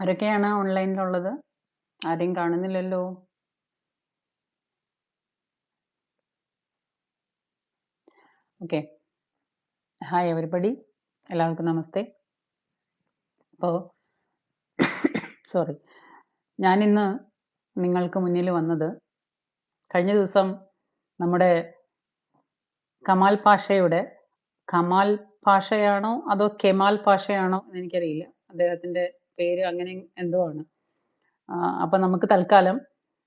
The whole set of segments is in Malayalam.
ആരൊക്കെയാണ് ഓൺലൈനിലുള്ളത് ആരെയും കാണുന്നില്ലല്ലോ. ഓക്കെ ഹായ് എവരിബഡി എല്ലാവർക്കും നമസ്തേ. അപ്പോൾ സോറി ഞാനിന്ന് നിങ്ങൾക്ക് മുന്നിൽ വന്നത് കഴിഞ്ഞ ദിവസം നമ്മുടെ കമാൽ പാഷയുടെ കമാൽ പാഷയാണോ അതോ കെമാൽ പാഷയാണോ എന്ന് എനിക്കറിയില്ല. അദ്ദേഹത്തിന്റെ പേര് അങ്ങനെ എന്തോ ആണ്. അപ്പൊ നമുക്ക് തൽക്കാലം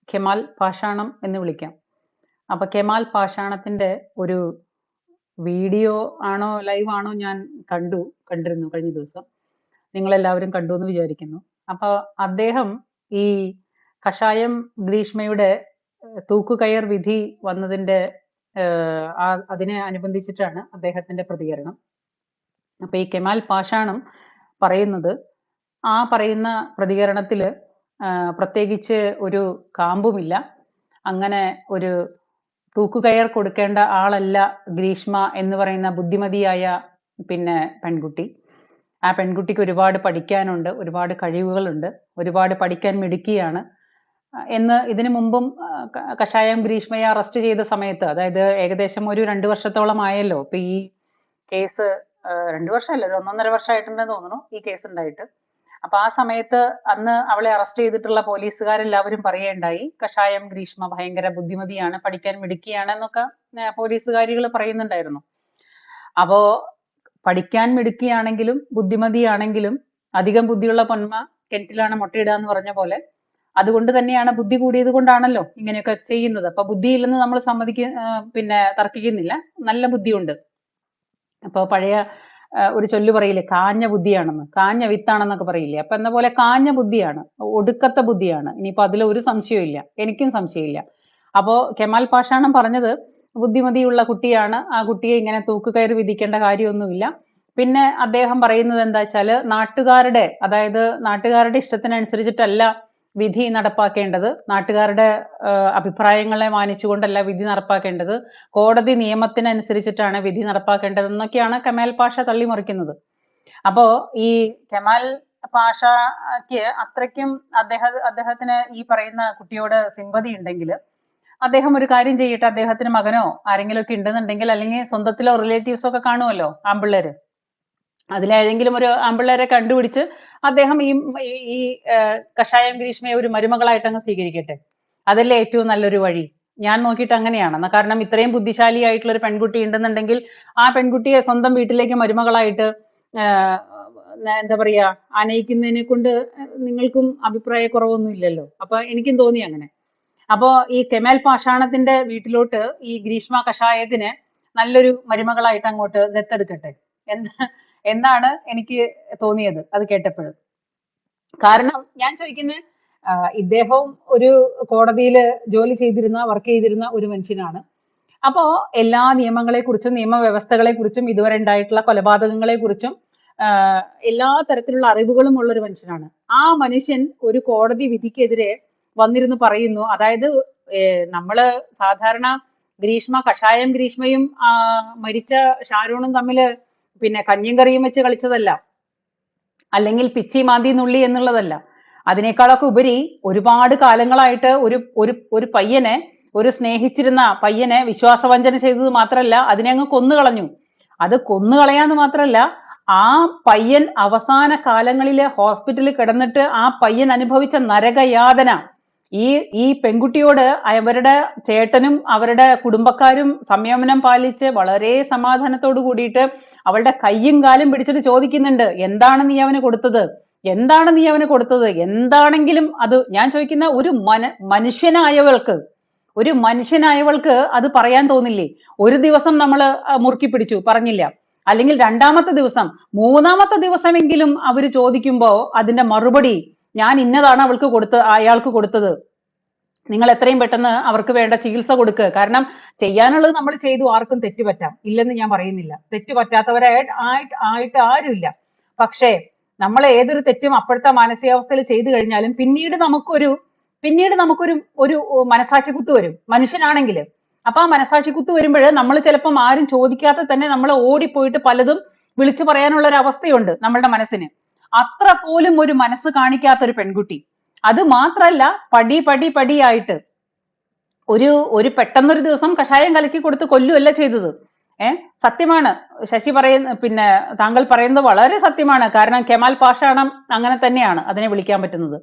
കെമാൽ പാഷാണം എന്ന് വിളിക്കാം. അപ്പൊ കെമാൽ പാഷാണത്തിന്റെ ഒരു വീഡിയോ ആണോ ലൈവ് ആണോ ഞാൻ കണ്ടു കണ്ടിരുന്നു കഴിഞ്ഞ ദിവസം. നിങ്ങളെല്ലാവരും കണ്ടു എന്ന് വിചാരിക്കുന്നു. അപ്പൊ അദ്ദേഹം ഈ കഷായം ഗ്രീഷ്മയുടെ തൂക്കുകയർ വിധി വന്നതിന്റെ അതിനെ അനുബന്ധിച്ചിട്ടാണ് അദ്ദേഹത്തിന്റെ പ്രതികരണം. അപ്പൊ ഈ കെമാൽ പാഷാണം പറയുന്നത് ആ പറയുന്ന പ്രതികരണത്തിൽ പ്രത്യേകിച്ച് ഒരു കാമ്പുമില്ല. അങ്ങനെ ഒരു തൂക്കുകയർ കൊടുക്കേണ്ട ആളല്ല ഗ്രീഷ്മ എന്ന് പറയുന്ന ബുദ്ധിമതിയായ പിന്നെ പെൺകുട്ടി. ആ പെൺകുട്ടിക്ക് ഒരുപാട് പഠിക്കാനുണ്ട് ഒരുപാട് കഴിവുകളുണ്ട് ഒരുപാട് പഠിക്കാൻ മിടുക്കിയാണ്. എന്ന് ഇതിനു മുമ്പും കഷായം ഗ്രീഷ്മയെ അറസ്റ്റ് ചെയ്ത സമയത്ത് അതായത് ഏകദേശം ഒരു രണ്ടു വർഷത്തോളം ആയല്ലോ. ഇപ്പൊ ഈ കേസ് രണ്ടു വർഷമല്ല ഒരു ഒന്നൊന്നര വർഷമായിട്ടുണ്ടെന്ന് തോന്നുന്നു ഈ കേസ് ഉണ്ടായിട്ട്. അപ്പൊ ആ സമയത്ത് അന്ന് അവളെ അറസ്റ്റ് ചെയ്തിട്ടുള്ള പോലീസുകാരെല്ലാവരും പറയുകയുണ്ടായി കഷായം ഗ്രീഷ്മ ഭയങ്കര ബുദ്ധിമതിയാണ് പഠിക്കാൻ മിടുക്കിയാണ് എന്നൊക്കെ പോലീസുകാരികൾ പറയുന്നുണ്ടായിരുന്നു. അപ്പോ പഠിക്കാൻ മിടുക്കിയാണെങ്കിലും ബുദ്ധിമതിയാണെങ്കിലും അധികം ബുദ്ധിയുള്ള പൊന്മ കിണറ്റിലാണ് മുട്ടയിടുക എന്ന് പറഞ്ഞ പോലെ അതുകൊണ്ട് തന്നെയാണ് ബുദ്ധി കൂടിയത് കൊണ്ടാണല്ലോ ഇങ്ങനെയൊക്കെ ചെയ്യുന്നത്. അപ്പൊ ബുദ്ധിയില്ലെന്ന് നമ്മൾ സമ്മതിക്ക പിന്നെ തർക്കിക്കുന്നില്ല. നല്ല ബുദ്ധിയുണ്ട്. അപ്പോൾ പഴയ ഒരു ചൊല്ലു പറയില്ലേ കാഞ്ഞ ബുദ്ധിയാണെന്ന്. കാഞ്ഞ വിത്താണെന്നൊക്കെ പറയില്ലേ. അപ്പൊ എന്ന പോലെ കാഞ്ഞ ബുദ്ധിയാണ് ഒടുക്കത്തെ ബുദ്ധിയാണ്. ഇനിയിപ്പോ അതിൽ ഒരു സംശയവും എനിക്കും സംശയമില്ല. അപ്പോ കെമാൽ പാഷാണം പറഞ്ഞത് ബുദ്ധിമതിയുള്ള കുട്ടിയാണ് ആ കുട്ടിയെ ഇങ്ങനെ തൂക്കുകയറ് വിധിക്കേണ്ട കാര്യമൊന്നുമില്ല. പിന്നെ അദ്ദേഹം പറയുന്നത് എന്താ വെച്ചാൽ നാട്ടുകാരുടെ അതായത് നാട്ടുകാരുടെ ഇഷ്ടത്തിനനുസരിച്ചിട്ടല്ല വിധി നടപ്പാക്കേണ്ടത് നാട്ടുകാരുടെ അഭിപ്രായങ്ങളെ മാനിച്ചുകൊണ്ടല്ല വിധി നടപ്പാക്കേണ്ടത് കോടതി നിയമത്തിനനുസരിച്ചിട്ടാണ് വിധി നടപ്പാക്കേണ്ടതെന്നൊക്കെയാണ് കമാൽ പാഷ തള്ളിമറിക്കുന്നത്. അപ്പോ ഈ കമാൽ പാഷയ്ക്ക് അത്രയ്ക്കും അദ്ദേഹ അദ്ദേഹത്തിന് ഈ പറയുന്ന കുട്ടിയോട് സിമ്പതി ഉണ്ടെങ്കിൽ അദ്ദേഹം ഒരു കാര്യം ചെയ്യട്ടെ അദ്ദേഹത്തിന് മകനോ ആരെങ്കിലും ഒക്കെ ഉണ്ടെന്നുണ്ടെങ്കിൽ അല്ലെങ്കിൽ സ്വന്തത്തിലോ റിലേറ്റീവ്സോ ഒക്കെ കാണുമല്ലോ ആമ്പിള്ളേര്. അതിലേതെങ്കിലും ഒരു ആമ്പിള്ളേരെ കണ്ടുപിടിച്ച് അദ്ദേഹം ഈ ഈ- കഷായം ഗ്രീഷ്മയെ ഒരു മരുമകളായിട്ട് അങ്ങ് സ്വീകരിക്കട്ടെ. അതല്ലേ ഏറ്റവും നല്ലൊരു വഴി? ഞാൻ നോക്കിയിട്ട് അങ്ങനെയാണ്. കാരണം ഇത്രയും ബുദ്ധിശാലിയായിട്ടുള്ള ഒരു പെൺകുട്ടി ഉണ്ടെന്നുണ്ടെങ്കിൽ ആ പെൺകുട്ടിയെ സ്വന്തം വീട്ടിലേക്ക് മരുമകളായിട്ട് എന്താ പറയാ ആനയിക്കുന്നതിനെ കൊണ്ട് നിങ്ങൾക്കും അഭിപ്രായ കുറവൊന്നും ഇല്ലല്ലോ. അപ്പൊ എനിക്കും തോന്നി അങ്ങനെ. അപ്പോ ഈ കെമാൽ പാഷാണത്തിന്റെ വീട്ടിലോട്ട് ഈ ഗ്രീഷ്മ കഷായത്തിന് നല്ലൊരു മരുമകളായിട്ട് അങ്ങോട്ട് ദത്തെടുക്കട്ടെ. എന്ന് എന്നാണ് എനിക്ക് തോന്നിയത് അത് കേട്ടപ്പോൾ കാരണം ഞാൻ ചോദിക്കുന്നത് ഇദ്ദേഹവും ഒരു കോടതിയിൽ ജോലി ചെയ്തിരുന്ന വർക്ക് ചെയ്തിരുന്ന ഒരു മനുഷ്യനാണ്. അപ്പോ എല്ലാ നിയമങ്ങളെ കുറിച്ചും നിയമവ്യവസ്ഥകളെ കുറിച്ചും ഇതുവരെ ഉണ്ടായിട്ടുള്ള കൊലപാതകങ്ങളെ കുറിച്ചും എല്ലാ തരത്തിലുള്ള അറിവുകളും ഉള്ള ഒരു മനുഷ്യനാണ്. ആ മനുഷ്യൻ ഒരു കോടതി വിധിക്കെതിരെ വന്നിരുന്നു പറയുന്നു. അതായത് നമ്മൾ സാധാരണ ഗ്രീഷ്മ കഷായം ഗ്രീഷ്മയും മരിച്ച ഷാരൂണും തമ്മിൽ പിന്നെ കഞ്ഞിയും കറിയും വെച്ച് കളിച്ചതല്ല. അല്ലെങ്കിൽ പിച്ചി മാന്തി നുള്ളി എന്നുള്ളതല്ല. അതിനേക്കാളൊക്കെ ഉപരി ഒരുപാട് കാലങ്ങളായിട്ട് ഒരു ഒരു ഒരു പയ്യനെ ഒരു സ്നേഹിച്ചിരുന്ന പയ്യനെ വിശ്വാസവഞ്ചന ചെയ്തത് മാത്രമല്ല അതിനെ അങ്ങ് കൊന്നുകളഞ്ഞു അത് കൊന്നു കൊന്നുകളയാന്ന് മാത്രമല്ല ആ പയ്യൻ അവസാന കാലങ്ങളിലെ ഹോസ്പിറ്റലിൽ കിടന്നിട്ട് ആ പയ്യൻ അനുഭവിച്ച നരകയാതന. ഈ ഈ പെൺകുട്ടിയോട് അവരുടെ ചേട്ടനും അവരുടെ കുടുംബക്കാരും സംയമനം പാലിച്ച് വളരെ സമാധാനത്തോടു കൂടിയിട്ട് അവളുടെ കയ്യും കാലും പിടിച്ചിട്ട് ചോദിക്കുന്നുണ്ട് എന്താണ് നീ അവന് കൊടുത്തത്? എന്താണ് നീ അവന് കൊടുത്തത്? എന്താണെങ്കിലും അത് ഞാൻ ചോദിക്കുന്ന ഒരു മന മനുഷ്യനായവൾക്ക് ഒരു മനുഷ്യനായവൾക്ക് അത് പറയാൻ തോന്നില്ലേ? ഒരു ദിവസം നമ്മൾ മുറുക്കി പിടിച്ചു പറഞ്ഞില്ല. അല്ലെങ്കിൽ രണ്ടാമത്തെ ദിവസം മൂന്നാമത്തെ ദിവസമെങ്കിലും അവർ ചോദിക്കുമ്പോ അതിന്റെ മറുപടി ഞാൻ ഇന്നതാണ് അവൾക്ക് കൊടുത്ത അയാൾക്ക് കൊടുത്തത്. നിങ്ങൾ എത്രയും പെട്ടെന്ന് അവർക്ക് വേണ്ട ചികിത്സ കൊടുക്കുക കാരണം ചെയ്യാനുള്ളത് നമ്മൾ ചെയ്തു ആർക്കും തെറ്റുപറ്റാം. ഇല്ലെന്ന് ഞാൻ പറയുന്നില്ല. തെറ്റ് പറ്റാത്തവരായിട്ട് ആയിട്ട് ആയിട്ട് ആരുമില്ല. പക്ഷേ നമ്മൾ ഏതൊരു തെറ്റും അപ്പോഴത്തെ മാനസികാവസ്ഥയിൽ ചെയ്തു കഴിഞ്ഞാലും പിന്നീട് നമുക്കൊരു പിന്നീട് നമുക്കൊരു ഒരു മനസാക്ഷി കുത്ത് വരും. മനുഷ്യനാണെങ്കിൽ. അപ്പൊ ആ മനസാക്ഷി കുത്ത് വരുമ്പോൾ നമ്മൾ ചിലപ്പം ആരും ചോദിക്കാതെ തന്നെ നമ്മൾ ഓടിപ്പോയിട്ട് പലതും വിളിച്ചു പറയാനുള്ള ഒരു അവസ്ഥയുണ്ട് നമ്മളുടെ മനസ്സിന്. അത്ര പോലും ഒരു മനസ്സ് കാണിക്കാത്ത ഒരു പെൺകുട്ടി. അത് മാത്രല്ല പടി പടി പടിയായിട്ട്. ഒരു ഒരു പെട്ടെന്നൊരു ദിവസം കഷായം കലക്കി കൊടുത്ത് കൊല്ലുമല്ല ചെയ്തത്. ഏ? സത്യമാണ്. ശശി പറയുന്ന പിന്നെ താങ്കൾ പറയുന്നത് വളരെ സത്യമാണ്. കാരണം കെമാൽ പാഷാണം അങ്ങനെ തന്നെയാണ് അതിനെ വിളിക്കാൻ പറ്റുന്നത്.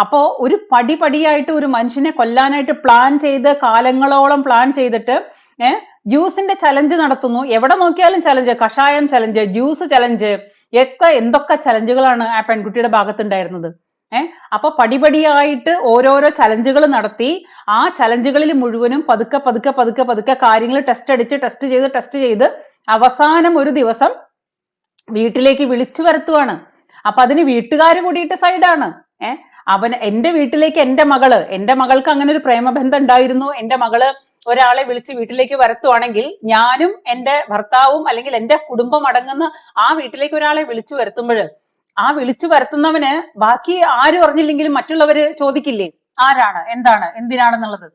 അപ്പോ ഒരു പടി പടിയായിട്ട് ഒരു മനുഷ്യനെ കൊല്ലാനായിട്ട് പ്ലാൻ ചെയ്ത് കാലങ്ങളോളം പ്ലാൻ ചെയ്തിട്ട് ഏഹ് ജ്യൂസിന്റെ ചലഞ്ച് നടത്തുന്നു. എവിടെ നോക്കിയാലും ചലഞ്ച് കഷായം ചലഞ്ച് ജ്യൂസ് ചലഞ്ച് ഒക്കെ എന്തൊക്കെ ചലഞ്ചുകളാണ് ആ പെൺകുട്ടിയുടെ ഭാഗത്തുണ്ടായിരുന്നത്. ഏഹ് അപ്പൊ പടിപടിയായിട്ട് ഓരോരോ ചലഞ്ചുകൾ നടത്തി ആ ചലഞ്ചുകളിൽ മുഴുവനും പതുക്കെ പതുക്കെ പതുക്കെ പതുക്കെ കാര്യങ്ങൾ ടെസ്റ്റ് അടിച്ച് ടെസ്റ്റ് ചെയ്ത് ടെസ്റ്റ് ചെയ്ത് അവസാനം ഒരു ദിവസം വീട്ടിലേക്ക് വിളിച്ചു വരുത്തുവാണ്. അപ്പൊ അതിന് വീട്ടുകാർ കൂടിയിട്ട് സൈഡാണ് ഏഹ് അവൻ എന്റെ വീട്ടിലേക്ക് എന്റെ മകൾ എന്റെ മകൾക്ക് അങ്ങനെ ഒരു പ്രേമബന്ധം ഉണ്ടായിരുന്നു. എന്റെ മകൾ ഒരാളെ വിളിച്ച് വീട്ടിലേക്ക് വരുത്തുവാണെങ്കിൽ ഞാനും എന്റെ ഭർത്താവും അല്ലെങ്കിൽ എന്റെ കുടുംബം അടങ്ങുന്ന ആ വീട്ടിലേക്ക് ഒരാളെ വിളിച്ചു വരുത്തുമ്പോൾ ആ വിളിച്ചു വരുത്തുന്നവന് ബാക്കി ആരും അറിഞ്ഞില്ലെങ്കിലും മറ്റുള്ളവര് ചോദിക്കില്ലേ? ആരാണ്? എന്താണ്? എന്തിനാണെന്നുള്ളത്?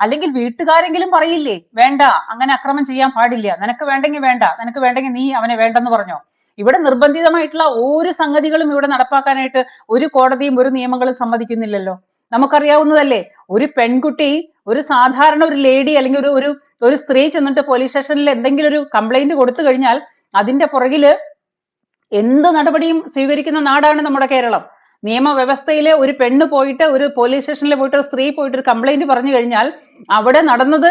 അല്ലെങ്കിൽ വീട്ടുകാരെങ്കിലും പറയില്ലേ? വേണ്ട അങ്ങനെ അക്രമം ചെയ്യാൻ പാടില്ല. നിനക്ക് വേണ്ടെങ്കിൽ വേണ്ട നിനക്ക് വേണ്ടെങ്കിൽ നീ അവനെ വേണ്ടെന്ന് പറഞ്ഞോ? ഇവിടെ നിർബന്ധിതമായിട്ടുള്ള ഒരു സംഗതികളും ഇവിടെ നടപ്പാക്കാനായിട്ട് ഒരു കോടതിയും ഒരു നിയമങ്ങളും സമ്മതിക്കുന്നില്ലല്ലോ. നമുക്കറിയാവുന്നതല്ലേ ഒരു പെൺകുട്ടി ഒരു സാധാരണ ഒരു ലേഡി അല്ലെങ്കിൽ ഒരു ഒരു ഒരു സ്ത്രീ ചെന്നിട്ട് പോലീസ് സ്റ്റേഷനിൽ എന്തെങ്കിലും ഒരു കംപ്ലൈന്റ് കൊടുത്തു കഴിഞ്ഞാൽ അതിന്റെ പുറകിൽ എന്ത് നടപടിയും സ്വീകരിക്കുന്ന നാടാണ് നമ്മുടെ കേരളം. നിയമവ്യവസ്ഥയിലെ ഒരു പെണ്ണ് പോയിട്ട് ഒരു പോലീസ് സ്റ്റേഷനിൽ പോയിട്ട് ഒരു സ്ത്രീ പോയിട്ട് ഒരു കംപ്ലൈന്റ് പറഞ്ഞു കഴിഞ്ഞാൽ അവിടെ നടന്നത്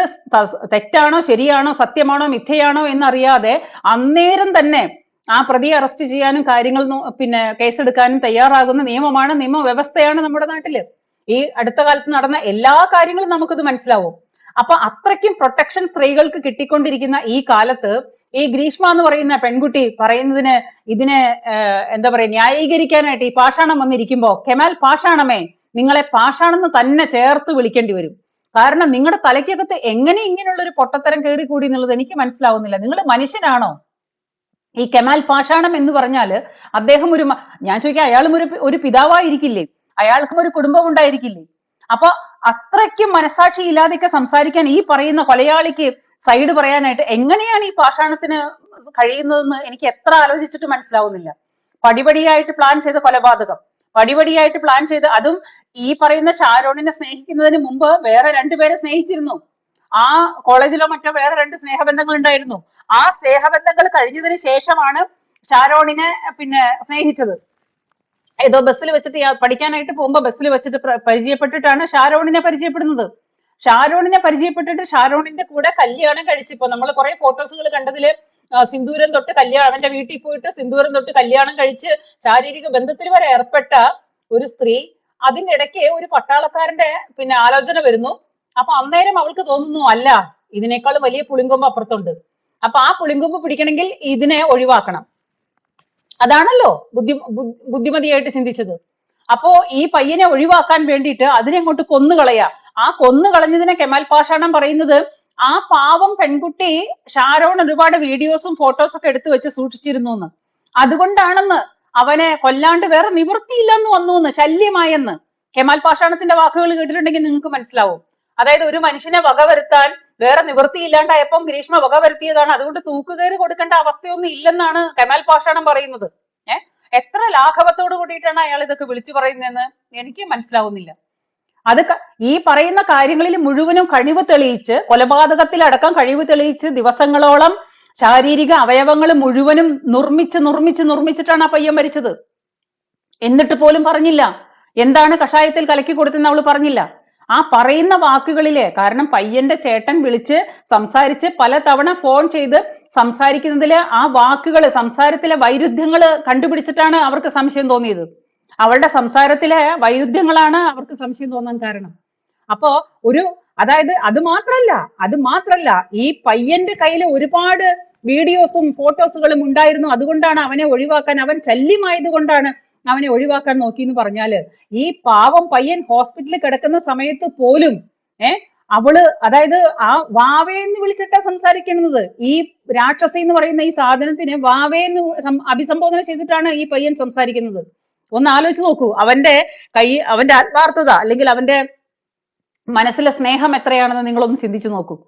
തെറ്റാണോ ശരിയാണോ സത്യമാണോ മിഥ്യയാണോ എന്നറിയാതെ അന്നേരം തന്നെ ആ പ്രതിയെ അറസ്റ്റ് ചെയ്യാനും കാര്യങ്ങൾ പിന്നെ കേസെടുക്കാനും തയ്യാറാകുന്ന നിയമമാണ് നിയമവ്യവസ്ഥയാണ് നമ്മുടെ നാട്ടിൽ. ഈ അടുത്ത കാലത്ത് നടന്ന എല്ലാ കാര്യങ്ങളും നമുക്കിത് മനസ്സിലാവും. അപ്പൊ അത്രയ്ക്കും പ്രൊട്ടക്ഷൻ സ്ത്രീകൾക്ക് കിട്ടിക്കൊണ്ടിരിക്കുന്ന ഈ കാലത്ത് ഈ ഗ്രീഷ്മ എന്ന് പറയുന്ന പെൺകുട്ടി പറയുന്നതിന് ഇതിനെ എന്താ പറയാ ന്യായീകരിക്കാനായിട്ട് ഈ പാഷാണം വന്നിരിക്കുമ്പോ കെമാൽ പാഷാണമേ നിങ്ങളെ പാഷാണെന്ന് തന്നെ ചേർത്ത് വിളിക്കേണ്ടി വരും. കാരണം നിങ്ങളുടെ തലയ്ക്കകത്ത് എങ്ങനെ ഇങ്ങനെയുള്ള ഒരു പൊട്ടത്തരം കയറി കൂടി എന്നുള്ളത് എനിക്ക് മനസ്സിലാവുന്നില്ല. നിങ്ങൾ മനുഷ്യനാണോ? ഈ കെമാൽ പാഷാണം എന്ന് പറഞ്ഞാൽ അദ്ദേഹം ഒരു ഞാൻ ചോദിക്കാം അയാളും ഒരു ഒരു പിതാവായിരിക്കില്ലേ? അയാൾക്കും ഒരു കുടുംബം ഉണ്ടായിരിക്കില്ലേ? അപ്പൊ അത്രയ്ക്കും മനസാക്ഷി ഇല്ലാതെയൊക്കെ സംസാരിക്കാൻ ഈ പറയുന്ന കൊലയാളിക്ക് സൈഡ് പറയാനായിട്ട് എങ്ങനെയാണ് ഈ പാഷാണത്തിന് കഴിയുന്നതെന്ന് എനിക്ക് എത്ര ആലോചിച്ചിട്ട് മനസ്സിലാവുന്നില്ല. പടിപടിയായിട്ട് പ്ലാൻ ചെയ്ത കൊലപാതകം. പടിപടിയായിട്ട് പ്ലാൻ ചെയ്ത് അതും ഈ പറയുന്ന ഷാരോണിനെ സ്നേഹിക്കുന്നതിന് മുമ്പ് വേറെ രണ്ടുപേരെ സ്നേഹിച്ചിരുന്നു. ആ കോളേജിലോ മറ്റോ വേറെ രണ്ട് സ്നേഹബന്ധങ്ങൾ ഉണ്ടായിരുന്നു. ആ സ്നേഹബന്ധങ്ങൾ കഴിഞ്ഞതിന് ശേഷമാണ് ഷാരോണിനെ പിന്നെ സ്നേഹിച്ചത്. ഏതോ ബസ്സിൽ വെച്ചിട്ട് പഠിക്കാനായിട്ട് പോകുമ്പോ ബസ്സിൽ വെച്ചിട്ട് പരിചയപ്പെട്ടിട്ടാണ് ഷാരോണിനെ പരിചയപ്പെടുന്നത്. ഷാരോണിനെ പരിചയപ്പെട്ടിട്ട് ഷാരോണിന്റെ കൂടെ കല്യാണം കഴിച്ചിപ്പോ നമ്മൾ കുറെ ഫോട്ടോസുകൾ കണ്ടതിൽ സിന്ദൂരം തൊട്ട് കല്യാണം അവന്റെ വീട്ടിൽ പോയിട്ട് സിന്ദൂരം തൊട്ട് കല്യാണം കഴിച്ച് ശാരീരിക ബന്ധത്തിൽ വരെ ഏർപ്പെട്ട ഒരു സ്ത്രീ അതിന്റെ ഇടയ്ക്ക് ഒരു പട്ടാളക്കാരന്റെ പിന്നെ ആലോചന വരുന്നു. അപ്പൊ അന്നേരം അവൾക്ക് തോന്നുന്നു അല്ല ഇതിനേക്കാളും വലിയ പുളിങ്കൊമ്പ് അപ്പുറത്തുണ്ട്. അപ്പൊ ആ പുളിങ്കൊമ്പ് പിടിക്കണമെങ്കിൽ ഇതിനെ ഒഴിവാക്കണം. അതാണല്ലോ ബുദ്ധി ബുദ്ധിമതിയായിട്ട് ചിന്തിച്ചത്. അപ്പോ ഈ പയ്യനെ ഒഴിവാക്കാൻ വേണ്ടിയിട്ട് അതിനെ അങ്ങോട്ട് കൊന്നുകളയാ. ആ കൊന്നു കളഞ്ഞതിനെ കെമാൽ പാഷാണം പറയുന്നത് ആ പാവം പെൺകുട്ടി ഷാരോൺ ഒരുപാട് വീഡിയോസും ഫോട്ടോസും ഒക്കെ എടുത്തു വെച്ച് സൂക്ഷിച്ചിരുന്നു എന്ന് അതുകൊണ്ടാണെന്ന് അവനെ കൊല്ലാണ്ട് വേറെ നിവൃത്തിയില്ലെന്ന് വന്നു എന്ന് ശല്യമായെന്ന്. കെമാൽ പാഷാണത്തിന്റെ വാക്കുകൾ കേട്ടിട്ടുണ്ടെങ്കിൽ നിങ്ങൾക്ക് മനസ്സിലാവും. അതായത് ഒരു മനുഷ്യനെ വകവരുത്താൻ വേറെ നിവൃത്തിയില്ലാണ്ടായപ്പം ഗ്രീഷ്മ വകവരുത്തിയതാണ് അതുകൊണ്ട് തൂക്കുകയറി കൊടുക്കേണ്ട അവസ്ഥയൊന്നും ഇല്ലെന്നാണ് കെമാൽ പാഷാണം പറയുന്നത്. ഏഹ് എത്ര ലാഘവത്തോട് കൂടിയിട്ടാണ് അയാൾ ഇതൊക്കെ വിളിച്ചു പറയുന്നതെന്ന് എനിക്ക് മനസ്സിലാവുന്നില്ല. അത് ഈ പറയുന്ന കാര്യങ്ങളിൽ മുഴുവനും കഴിവ് തെളിയിച്ച് കൊലപാതകത്തിൽ അടക്കം കഴിവ് തെളിയിച്ച് ദിവസങ്ങളോളം ശാരീരിക അവയവങ്ങൾ മുഴുവനും നിർമ്മിച്ച് നിർമ്മിച്ച് നിർമ്മിച്ചിട്ടാണ് ആ പയ്യൻ മരിച്ചത്. എന്നിട്ട് പോലും പറഞ്ഞില്ല. എന്താണ് കഷായത്തിൽ കലക്കി കൊടുത്തെന്ന് അവൾ പറഞ്ഞില്ല. ആ പറയുന്ന വാക്കുകളിലെ കാരണം പയ്യന്റെ ചേട്ടൻ വിളിച്ച് സംസാരിച്ച് പല തവണ ഫോൺ ചെയ്ത് സംസാരിക്കുന്നതിലെ ആ വാക്കുകൾ സംസാരത്തിലെ വൈരുദ്ധ്യങ്ങൾ കണ്ടുപിടിച്ചിട്ടാണ് അവർക്ക് സംശയം തോന്നിയത്. അവളുടെ സംസാരത്തിലെ വൈരുദ്ധ്യങ്ങളാണ് അവർക്ക് സംശയം തോന്നാൻ കാരണം. അപ്പോ ഒരു അതായത് അത് മാത്രല്ല അത് മാത്രല്ല ഈ പയ്യന്റെ കയ്യിൽ ഒരുപാട് വീഡിയോസും ഫോട്ടോസുകളും ഉണ്ടായിരുന്നു. അതുകൊണ്ടാണ് അവനെ ഒഴിവാക്കാൻ അവൻ ശല്യമായത് കൊണ്ടാണ് അവനെ ഒഴിവാക്കാൻ നോക്കി എന്ന് പറഞ്ഞാൽ ഈ പാവം പയ്യൻ ഹോസ്പിറ്റലിൽ കിടക്കുന്ന സമയത്ത് പോലും ഏ അവൾ അതായത് ആ വാവേ എന്ന് വിളിച്ചിട്ടാ സംസാരിക്കുന്നത്. ഈ രാക്ഷസി എന്ന് പറയുന്ന ഈ സാധനത്തിന് വാവേ എന്ന് അഭിസംബോധന ചെയ്തിട്ടാണ് ഈ പയ്യൻ സംസാരിക്കുന്നത്. ഒന്ന് ആലോചിച്ച് നോക്കൂ. അവന്റെ കൈ അവന്റെ ആത്മാർത്ഥത അല്ലെങ്കിൽ അവന്റെ മനസ്സിലെ സ്നേഹം എത്രയാണെന്ന് നിങ്ങളൊന്ന് ചിന്തിച്ചു നോക്കൂ.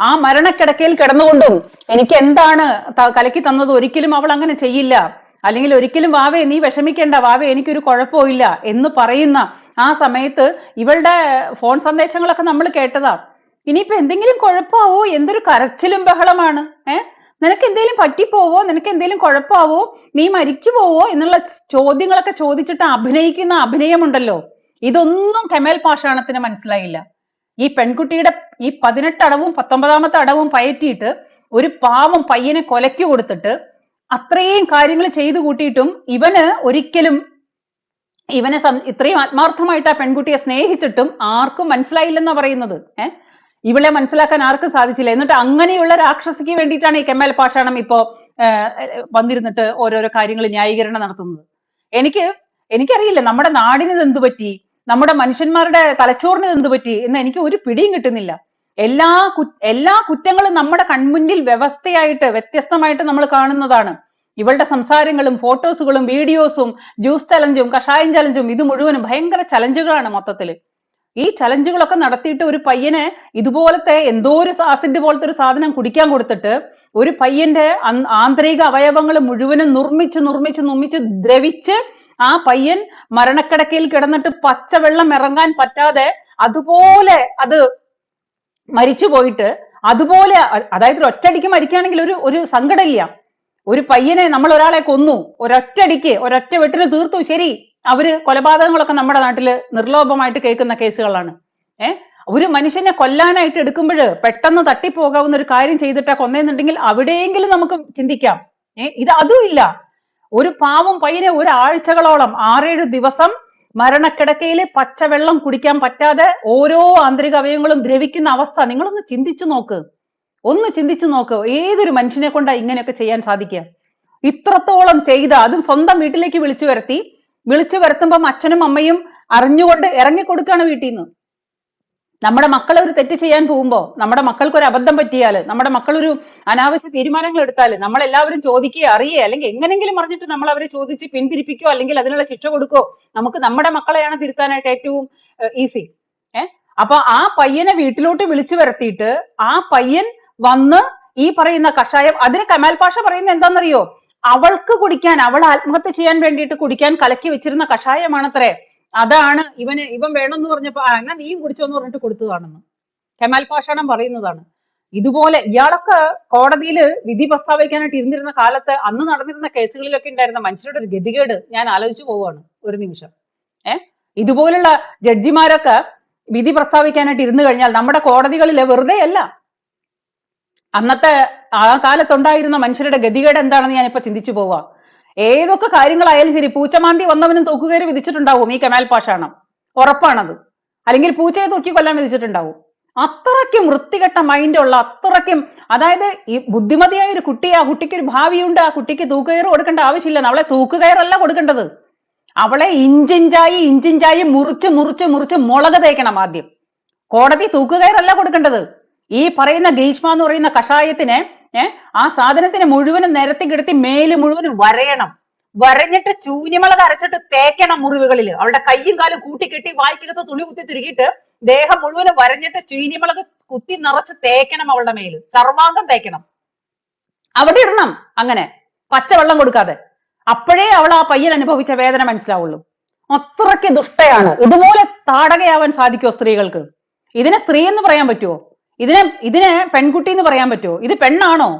ആ മരണക്കിടക്കയിൽ കിടന്നുകൊണ്ടും എനിക്ക് എന്താണ് കലക്കി തന്നത്? ഒരിക്കലും അവൾ അങ്ങനെ ചെയ്യില്ല. അല്ലെങ്കിൽ ഒരിക്കലും വാവേ നീ വിഷമിക്കേണ്ട. വാവേ എനിക്കൊരു കുഴപ്പമില്ല എന്ന് പറയുന്ന ആ സമയത്ത് ഇവളുടെ ഫോൺ സന്ദേശങ്ങളൊക്കെ നമ്മൾ കേട്ടതാ. ഇനിയിപ്പോ എന്തെങ്കിലും കുഴപ്പമാവോ? എന്തൊരു കരച്ചിലും ബഹളമാണ്. ഏ? നിനക്ക് എന്തെങ്കിലും പറ്റിപ്പോവോ? നിനക്ക് എന്തെങ്കിലും കുഴപ്പമാവോ നീ മരിച്ചു പോവോ എന്നുള്ള ചോദ്യങ്ങളൊക്കെ ചോദിച്ചിട്ട് അഭിനയിക്കുന്ന അഭിനയമുണ്ടല്ലോ. ഇതൊന്നും കെമൽ പാഷാണത്തിന് മനസ്സിലായില്ല. ഈ പെൺകുട്ടിയുടെ ഈ പതിനെട്ട് അടവും പത്തൊമ്പതാമത്തെ അടവും പയറ്റിയിട്ട് ഒരു പാവം പയ്യനെ കൊലയ്ക്ക് കൊടുത്തിട്ട് അത്രയും കാര്യങ്ങൾ ചെയ്തു കൂട്ടിയിട്ടും ഇവന് ഒരിക്കലും ഇവനെ ഇത്രയും ആത്മാർത്ഥമായിട്ട് ആ പെൺകുട്ടിയെ സ്നേഹിച്ചിട്ടും ആർക്കും മനസ്സിലായില്ലെന്നാ പറയുന്നത്. ഏഹ് ഇവളെ മനസ്സിലാക്കാൻ ആർക്കും സാധിച്ചില്ല. എന്നിട്ട് അങ്ങനെയുള്ള രാക്ഷസിക്ക് വേണ്ടിയിട്ടാണ് ഈ കെമ്മൽ പാഷാണം ഇപ്പോ വന്നിരുന്നിട്ട് ഓരോരോ കാര്യങ്ങൾ ന്യായീകരണം നടത്തുന്നത്. എനിക്ക് എനിക്കറിയില്ല നമ്മുടെ നാടിന് എന്ത് പറ്റി? നമ്മുടെ മനുഷ്യന്മാരുടെ തലച്ചോറിന് എന്ത് പറ്റി? എന്ന് എനിക്ക് ഒരു പിടിയും കിട്ടുന്നില്ല. എല്ലാ കു എല്ലാ കുറ്റങ്ങളും നമ്മുടെ കൺമുന്നിൽ വ്യവസ്ഥയായിട്ട് വ്യത്യസ്തമായിട്ട് നമ്മൾ കാണുന്നതാണ്. ഇവളുടെ സംസാരങ്ങളും ഫോട്ടോസുകളും വീഡിയോസും ജ്യൂസ് ചലഞ്ചും കഷായം ചലഞ്ചും ഇത് മുഴുവനും ഭയങ്കര ചലഞ്ചുകളാണ് മൊത്തത്തിൽ. ഈ ചലഞ്ചുകളൊക്കെ നടത്തിയിട്ട് ഒരു പയ്യന് ഇതുപോലത്തെ എന്തോ ഒരു ആസിഡ് പോലത്തെ ഒരു സാധനം കുടിക്കാൻ കൊടുത്തിട്ട് ഒരു പയ്യന്റെ ആന്തരിക അവയവങ്ങൾ മുഴുവനും നിർമ്മിച്ച് നിർമ്മിച്ച് നിർമ്മിച്ച് ദ്രവിച്ച് ആ പയ്യൻ മരണക്കിടക്കയിൽ കിടന്നിട്ട് പച്ചവെള്ളം ഇറങ്ങാൻ പറ്റാതെ അതുപോലെ അത് മരിച്ചു പോയിട്ട് അതുപോലെ അതായത് ഒറ്റയടിക്ക് മരിക്കുകയാണെങ്കിൽ ഒരു ഒരു സങ്കടമില്ല. ഒരു പയ്യനെ നമ്മൾ ഒരാളെ കൊന്നു. ഒരൊറ്റയടിക്ക് ഒരൊറ്റ വെട്ടിന് തീർത്തു. ശരി അവർ കൊലപാതകങ്ങളൊക്കെ നമ്മുടെ നാട്ടിൽ നിർലോഭമായിട്ട് കേൾക്കുന്ന കേസുകളാണ്. ഏഹ് ഒരു മനുഷ്യനെ കൊല്ലാനായിട്ട് എടുക്കുമ്പോൾ പെട്ടെന്ന് തട്ടിപ്പോകാവുന്ന ഒരു കാര്യം ചെയ്തിട്ടാ കൊന്നേന്നുണ്ടെങ്കിൽ അവിടെയെങ്കിലും നമുക്ക് ചിന്തിക്കാം. ഏഹ് ഇത് അതും ഇല്ല. ഒരു പാവം പയ്യനെ ഒരാഴ്ചകളോളം ആറേഴ് ദിവസം മരണക്കിടക്കയിൽ പച്ചവെള്ളം കുടിക്കാൻ പറ്റാതെ ഓരോ ആന്തരിക അവയവങ്ങളും ദ്രവിക്കുന്ന അവസ്ഥ നിങ്ങളൊന്ന് ചിന്തിച്ചു നോക്ക്. ഒന്ന് ചിന്തിച്ചു നോക്ക് ഏതൊരു മനുഷ്യനെ കൊണ്ടാ ഇങ്ങനെയൊക്കെ ചെയ്യാൻ സാധിക്കുക. ഇത്രത്തോളം ചെയ്ത അതും സ്വന്തം വീട്ടിലേക്ക് വിളിച്ചു വരുത്തി വിളിച്ചു വരുത്തുമ്പം അച്ഛനും അമ്മയും അറിഞ്ഞുകൊണ്ട് ഇറങ്ങിക്കൊടുക്കുകയാണ് വീട്ടിൽ നിന്ന് നമ്മുടെ മക്കൾ ഒരു തെറ്റ് ചെയ്യാൻ പോകുമ്പോ നമ്മുടെ മക്കൾക്ക് ഒരു അബദ്ധം പറ്റിയാൽ നമ്മുടെ മക്കൾ ഒരു അനാവശ്യ തീരുമാനങ്ങൾ എടുത്താൽ നമ്മൾ എല്ലാവരും ചോദിക്കുക അറിയേ അല്ലെങ്കിൽ എങ്ങനെങ്കിലും അറിഞ്ഞിട്ട് നമ്മൾ അവരെ ചോദിച്ച് പിന്തിരിപ്പിക്കോ അല്ലെങ്കിൽ അതിനുള്ള ശിക്ഷ കൊടുക്കോ നമുക്ക് നമ്മുടെ മക്കളെയാണ് തിരുത്താനായിട്ട് ഏറ്റവും ഈസി ഏ അപ്പൊ ആ പയ്യനെ വീട്ടിലോട്ട് വിളിച്ചു വരുത്തിയിട്ട് ആ പയ്യൻ വന്ന് ഈ പറയുന്ന കഷായം അതിന് കമാൽ പാഷ പറയുന്നത് എന്താണെന്നറിയോ? അവൾക്ക് കുടിക്കാൻ അവൾ ആത്മഹത്യ ചെയ്യാൻ വേണ്ടിയിട്ട് കുടിക്കാൻ കലക്കി വെച്ചിരുന്ന കഷായമാണത്രേ. അതാണ് ഇവന് ഇവൻ വേണമെന്ന് പറഞ്ഞപ്പോ എന്നാ നീയും കുടിച്ചോന്ന് പറഞ്ഞിട്ട് കൊടുത്തതാണെന്ന്. കെമാൽ പാഷാണം പറയുന്നതാണ്. ഇതുപോലെ ഇയാളൊക്കെ കോടതിയിൽ വിധി പ്രസ്താവിക്കാനായിട്ട് ഇരുന്നിരുന്ന കാലത്ത് അന്ന് നടന്നിരുന്ന കേസുകളിലൊക്കെ ഉണ്ടായിരുന്ന മനുഷ്യരുടെ ഒരു ഗതികേട് ഞാൻ ആലോചിച്ചു പോവുകയാണ് ഒരു നിമിഷം. ഏ? ഇതുപോലുള്ള ജഡ്ജിമാരൊക്കെ വിധി പ്രസ്താവിക്കാനായിട്ട് ഇരുന്നു കഴിഞ്ഞാൽ നമ്മുടെ കോടതികളിലെ വെറുതെ അല്ല അന്നത്തെ ആ കാലത്തുണ്ടായിരുന്ന മനുഷ്യരുടെ ഗതികേട് എന്താണെന്ന് ഞാനിപ്പോ ചിന്തിച്ചു പോവാ. ഏതൊക്കെ കാര്യങ്ങളായാലും ശരി പൂച്ചമാന്തി വന്നവനും തൂക്കുകയറി വിധിച്ചിട്ടുണ്ടാവും ഈ കമാൽ പാഷാണം. ഉറപ്പാണത്. അല്ലെങ്കിൽ പൂച്ചയെ തൂക്കി കൊല്ലാൻ വിധിച്ചിട്ടുണ്ടാവും. അത്രയ്ക്കും വൃത്തികെട്ട മൈൻഡുള്ള അത്രയ്ക്കും അതായത് ഈ ബുദ്ധിമതിയായ ഒരു കുട്ടി ആ കുട്ടിക്ക് ഒരു ഭാവിയുണ്ട് ആ കുട്ടിക്ക് തൂക്കുകയറ് കൊടുക്കേണ്ട ആവശ്യമില്ല അവളെ തൂക്കുകയറല്ല കൊടുക്കേണ്ടത്. അവളെ ഇഞ്ചിഞ്ചായി ഇഞ്ചിഞ്ചായി മുറിച്ച് മുറിച്ച് മുറിച്ച് മുളക് തേക്കണം ആദ്യം. കോടതി തൂക്കുകയറല്ല കൊടുക്കേണ്ടത്. ഈ പറയുന്ന ഗ്രീഷ്മ എന്ന് പറയുന്ന കഷായത്തിന് ആ സാധനത്തിന് മുഴുവനും നിരത്തി കിടത്തി മേൽ മുഴുവനും വരയണം. വരഞ്ഞിട്ട് ചൂന്യമുളക് അരച്ചിട്ട് തേക്കണം മുറിവുകളിൽ. അവളുടെ കയ്യും കാലും കൂട്ടി കെട്ടി വായിക്കകത്ത് തുണി കുത്തി തിരികിട്ട് ദേഹം മുഴുവനും വരഞ്ഞിട്ട് ചീനിമുളക് കുത്തി നിറച്ച് തേക്കണം അവളുടെ മേൽ. സർവാംഗം തേക്കണം. അവിടെ ഇടണം അങ്ങനെ. പച്ചവെള്ളം കൊടുക്കാതെ. അപ്പോഴേ അവൾ ആ പയ്യൻ അനുഭവിച്ച വേദന മനസ്സിലാവുള്ളൂ. അത്രയ്ക്ക് ദുഷ്ടയാണ്. ഇതുപോലെ താടകയാവാൻ സാധിക്കുമോ സ്ത്രീകൾക്ക്? ഇതിനെ സ്ത്രീ എന്ന് പറയാൻ പറ്റുമോ ഇതിനെ ഇതിനെ പെൺകുട്ടി എന്ന് പറയാൻ പറ്റുമോ? ഇത് പെണ്ണാണോ?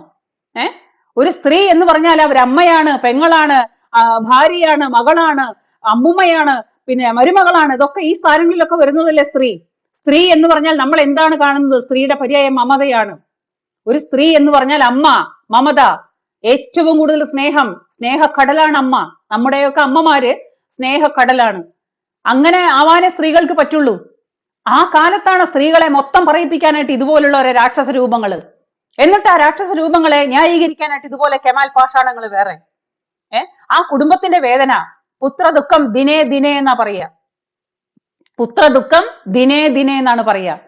ഏ? ഒരു സ്ത്രീ എന്ന് പറഞ്ഞാൽ അവർ അമ്മയാണ് പെങ്ങളാണ് ഭാര്യയാണ് മകളാണ് അമ്മുമ്മയാണ് പിന്നെ മരുമകളാണ്. ഇതൊക്കെ ഈ സ്ഥാനങ്ങളിലൊക്കെ വരുന്നതല്ലേ സ്ത്രീ? സ്ത്രീ എന്ന് പറഞ്ഞാൽ നമ്മൾ എന്താണ് കാണുന്നത്? സ്ത്രീയുടെ പര്യായം മമതയാണ്. ഒരു സ്ത്രീ എന്ന് പറഞ്ഞാൽ അമ്മ മമത. ഏറ്റവും കൂടുതൽ സ്നേഹം സ്നേഹക്കടലാണ് അമ്മ. നമ്മുടെയൊക്കെ അമ്മമാര് സ്നേഹക്കടലാണ്. അങ്ങനെ ആവാനേ സ്ത്രീകൾക്ക് പറ്റുള്ളൂ. ആ കാലത്താണ് സ്ത്രീകളെ മൊത്തം പറയിപ്പിക്കാനായിട്ട് ഇതുപോലുള്ള ഒരു രാക്ഷസ രൂപങ്ങൾ എന്നിട്ട് ആ രാക്ഷസ രൂപങ്ങളെ ന്യായീകരിക്കാനായിട്ട് ഇതുപോലെ കെമാൽ പാഷാണങ്ങൾ വേറെ. ഏ? ആ കുടുംബത്തിന്റെ വേദന പുത്ര ദുഃഖം ദിനേ ദിനേ എന്നാ പറയുക. പുത്ര ദുഃഖം ദിനേ ദിനേ എന്നാണ് പറയുക.